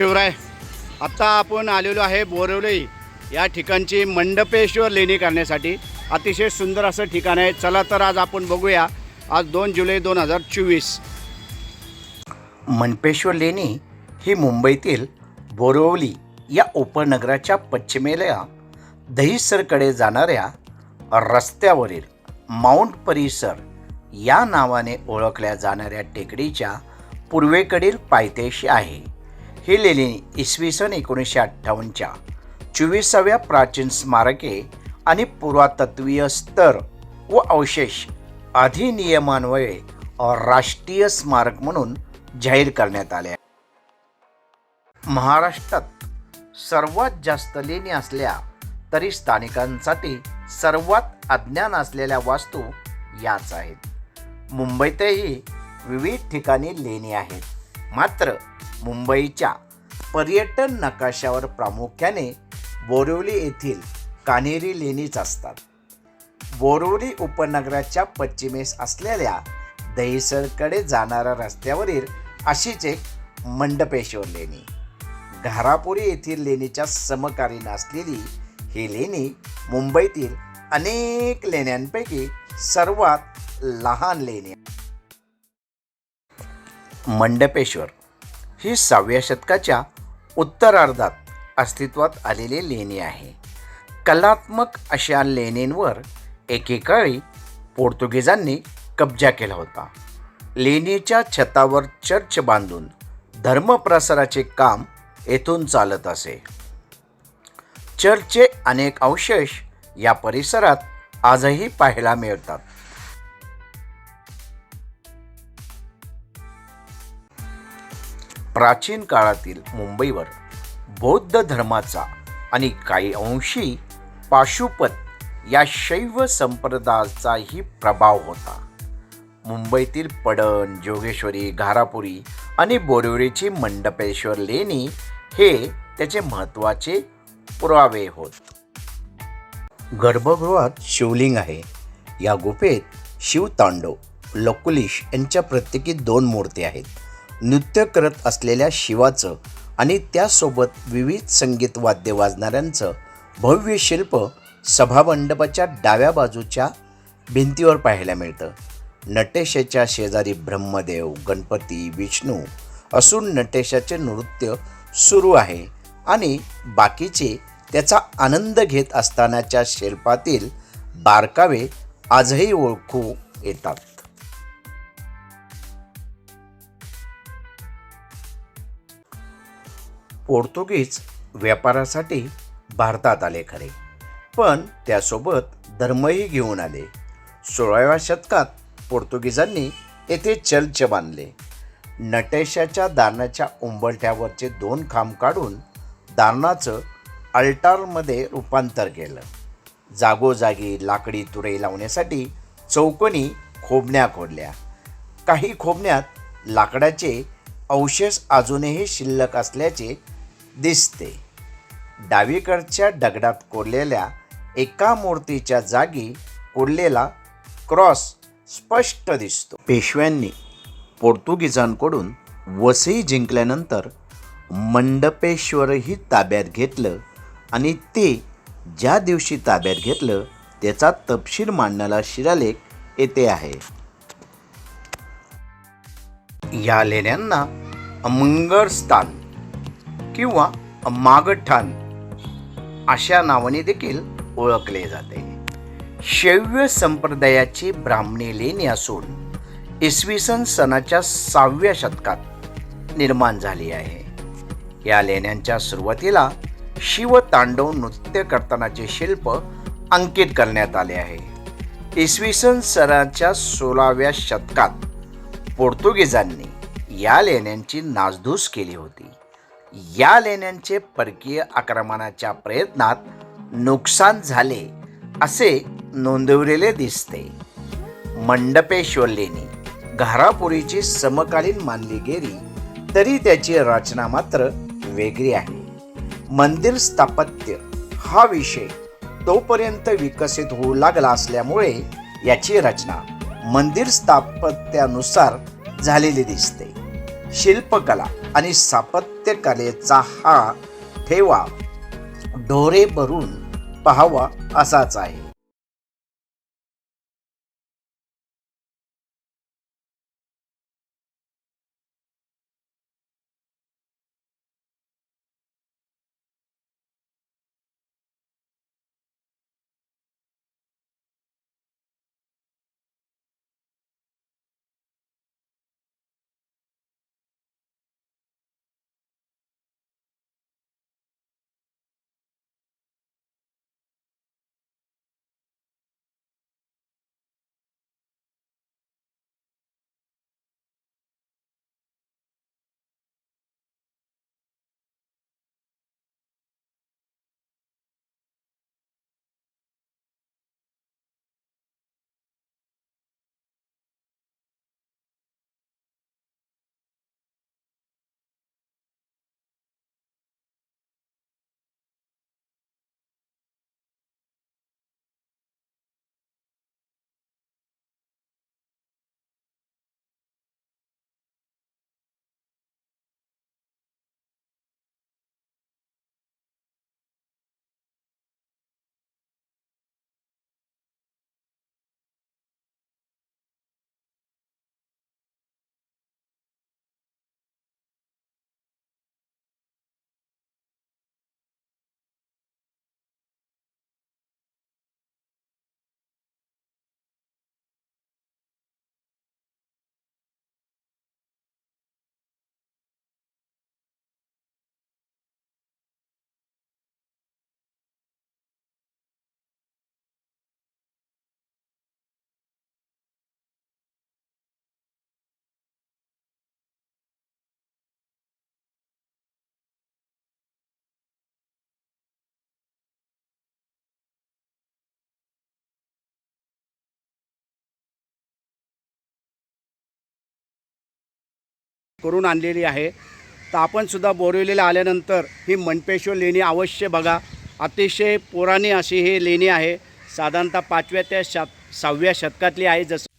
शिवराय आत्ता आपण आलेलो आहे बोरवली. या ठिकाणची मंडपेश्वर लेणी करण्यासाठी. अतिशय सुंदर असं ठिकाण आहे. चला तर आज आपण बघूया. आज दोन जुलै दोन हजार चोवीस. मंडपेश्वर लेणी ही मुंबईतील बोरवली या उपनगराच्या पश्चिमेला दहिसरकडे जाणाऱ्या रस्त्यावरील माउंट परिसर या नावाने ओळखल्या जाणाऱ्या टेकडीच्या पूर्वेकडील पायथ्याशी आहे. ही लेणी इसवी सन एकोणीसशे अठ्ठावन्नच्या चोवीसाव्या प्राचीन स्मारके आणि पुरातत्वीय स्तर व अवशेष अधिनियमान्वये राष्ट्रीय स्मारक म्हणून जाहीर करण्यात आले. महाराष्ट्रात सर्वात जास्त लेणी असल्या तरी स्थानिकांसाठी सर्वात अज्ञान असलेल्या वास्तू याच आहेत. मुंबईतही विविध ठिकाणी लेणी आहेत. मात्र मुंबईच्या पर्यटन नकाशावर प्रामुख्याने बोरिवली येथील कान्हेरी लेणीच असतात बोरिवली उपनगराच्या पश्चिमेस असलेल्या दहिसरकडे जाणाऱ्या रस्त्यावरील अशीच एक मंडपेश्वर लेणी घारापुरी येथील लेणीच्या समकालीन असलेली ही लेणी मुंबईतील अनेक लेण्यांपैकी सर्वात लहान लेणी आहे. मंडपेश्वर ही सहाव्या शतकाच्या उत्तरार्धात अस्तित्वात आलेली लेणी आहे. कलात्मक अशा लेणींवर एकेकाळी पोर्तुगीजांनी कब्जा केला होता. लेणीच्या छतावर चर्च बांधून धर्मप्रसाराचे काम येथून चालत असे. चर्चचे अनेक अवशेष या परिसरात आजही पाहायला मिळतात. प्राचीन काळातील मुंबईवर बौद्ध धर्माचा आणि काही अंशी पाशुपत या शैव संप्रदायाचाही प्रभाव होता. मुंबईतील पडण जोगेश्वरी घारापुरी आणि बोरिवलीची मंडपेश्वर लेणी हे त्याचे महत्त्वाचे पुरावे होत. गर्भगृहात शिवलिंग आहे. या गुफेत शिवतांडव लकुलिश यांच्या प्रत्येकी दोन मूर्ती आहेत. नृत्य करत असलेल्या शिवाचं आणि त्यासोबत विविध संगीत वाद्य वाजणाऱ्यांचं भव्य शिल्प सभामंडपाच्या डाव्या बाजूच्या भिंतीवर पाहायला मिळतं. नटेशाच्या शेजारी ब्रह्मदेव गणपती विष्णू असून नटेशाचे नृत्य सुरू आहे आणि बाकीचे त्याचा आनंद घेत असतानाच्या शिल्पातील बारकावे आजही ओळखू येतात. पोर्तुगीज व्यापारासाठी भारतात आले खरे. पण त्यासोबत धर्मही घेऊन आले. सोळाव्या शतकात पोर्तुगीजांनी येथे चर्च बांधले. नटेशाच्या दारणाच्या उंबरठ्यावरचे दोन खांब काढून दारणाचं अल्टारमध्ये रूपांतर केलं. जागोजागी लाकडी तुरे लावण्यासाठी चौकोनी खोबण्या खोडल्या काही खोबण्यात लाकडाचे अवशेष अजूनही शिल्लक असल्याचे दिसते. डावीकडच्या दगडात कोरलेल्या एका मूर्तीच्या जागी कोरलेला क्रॉस स्पष्ट दिसतो. पेशव्यांनी पोर्तुगीजांकडून वसई जिंकल्यानंतर मंडपेश्वरही ताब्यात घेतलं आणि ते ज्या दिवशी ताब्यात घेतलं त्याचा तपशील मांडणारा शिलालेख येथे आहे. या लेण्यांना मंगळस्थान किंवा मागठाण अशा नावाने देखील ओळखले जाते. शैव्य संप्रदायाची ब्राह्मणी लेणी असून इसवी सन सणाच्या सहाव्या शतकात निर्माण झाली आहे. या लेण्यांच्या सुरुवातीला शिवतांडव नृत्य करतानाचे शिल्प अंकित करण्यात आले आहे. इसवी सन सणाच्या सोळाव्या शतकात पोर्तुगीजांनी या लेण्यांची नासधूस केली होती. या लेण्यांचे परकीय आक्रमणाच्या प्रयत्नात नुकसान झाले असे नोंदवलेले दिसते. मंडपेश्वर लेणी घारापुरीची समकालीन मानली गेली तरी त्याची रचना मात्र वेगळी आहे. मंदिर स्थापत्य हा विषय तोपर्यंत विकसित होऊ लागला असल्यामुळे याची रचना मंदिर स्थापत्यानुसार झालेली दिसते. शिल्पकला आणि स्थापत्य प्रत्येकालेचा हा ठेवा. डोरे भरून पहावा असाच आहे. करून आणलेली आहे. तर आपण सुद्धा बोरिवलीला आल्यानंतर ही मनपेश्वर लेणी अवश्य बघा. अतिशय पुराणी अशी ही लेणी आहे. साधारणतः पाचव्या ते शत सहाव्या शतकातली आहे. जसं